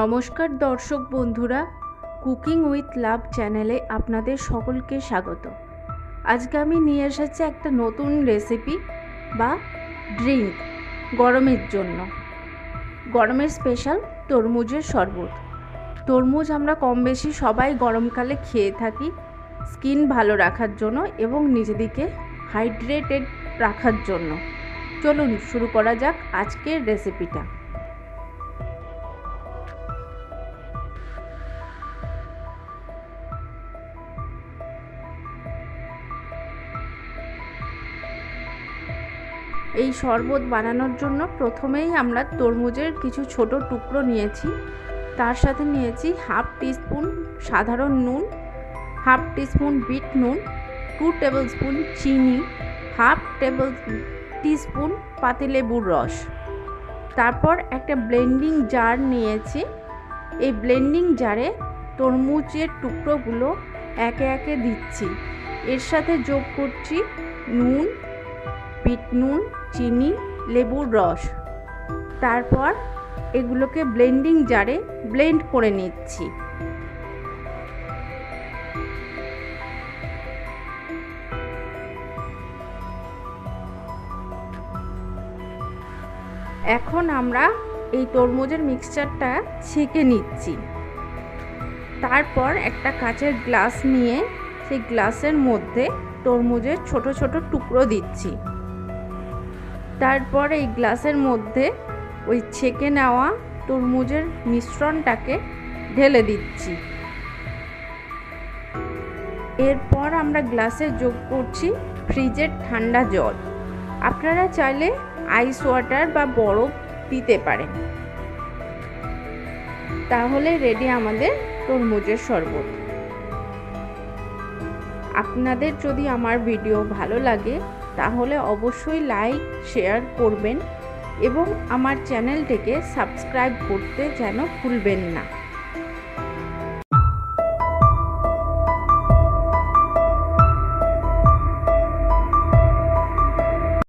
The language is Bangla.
নমস্কার দর্শক বন্ধুরা কুকিং উইথ লাভ চ্যানেলে আপনাদের সকলকে স্বাগত। আজকে আমি নিয়ে এসেছি একটা নতুন রেসিপি বা ড্রিঙ্ক গরমের জন্য। গরমের স্পেশাল তরমুজের শরবত। তরমুজ আমরা কম বেশি সবাই গরমকালে খেয়ে থাকি স্কিন ভালো রাখার জন্য এবং নিজেদেরকে হাইড্রেটেড রাখার জন্য। চলুন শুরু করা যাক আজকের রেসিপিটা এই শরবত বানানোর জন্য প্রথমেই আমরা তরমুজের কিছু ছোট টুকরো নিয়েছি। তার সাথে নিয়েছি হাফ টিস্পুন সাধারণ নুন, হাফ টিস্পুন বিট নুন, টু টেবিল স্পুন চিনি, হাফ টেবিল টিস্পুন পাতিলেবুর রস। তারপর একটা ব্লেন্ডিং জার নিয়েছি। এই ব্লেন্ডিং জারে তরমুজের টুকরোগুলো একে একে দিচ্ছি। এর সাথে যোগ করছি নুন বিট নুন, চিনি, লেবুর রস। তারপর এগুলোকে ব্লেন্ডিং জারে ব্লেন্ড করে নিচ্ছি। এখন আমরা এই তরমুজের মিক্সচারটা ছেঁকে নিচ্ছি। তারপর একটা কাচের গ্লাস নিয়ে সেই গ্লাসের মধ্যে তরমুজের ছোট ছোট টুকরো দিচ্ছি। তারপর এই গ্লাসের মধ্যে ওই ছেঁকে নেওয়া তরমুজের মিশ্রণটাকে ঢেলে দিচ্ছি। এরপর আমরা গ্লাসে যোগ করছি ফ্রিজের ঠান্ডা জল। আপনারা চাইলে আইস ওয়াটার বা বরফ দিতে পারেন। তাহলে রেডি আমাদের তরমুজের শরবত। আপনাদের যদি আমার ভিডিও ভালো লাগে তাহলে অবশ্যই লাইক শেয়ার করবেন এবং আমার চ্যানেলটিকে সাবস্ক্রাইব করতে যেন ভুলবেন না।